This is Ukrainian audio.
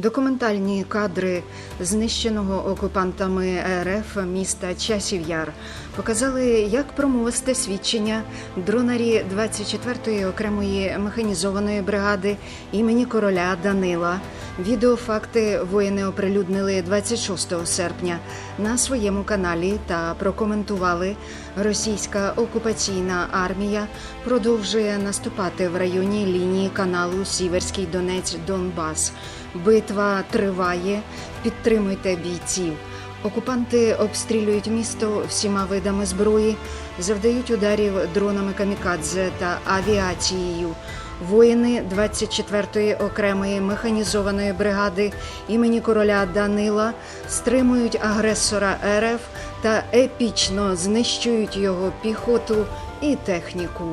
Документальні кадри знищеного окупантами РФ міста Часів Яр показали, як промовисте свідчення дронарі 24-ї окремої механізованої бригади імені короля Данила. Відеофакти воїни оприлюднили 26 серпня на своєму каналі та прокоментували. Російська окупаційна армія продовжує наступати в районі лінії каналу Сіверський Донець Донбас. Битва триває. Підтримуйте бійців. Окупанти обстрілюють місто всіма видами зброї, завдають ударів дронами камікадзе та авіацією. Воїни 24-ї окремої механізованої бригади імені короля Данила стримують агресора РФ та епічно знищують його піхоту і техніку.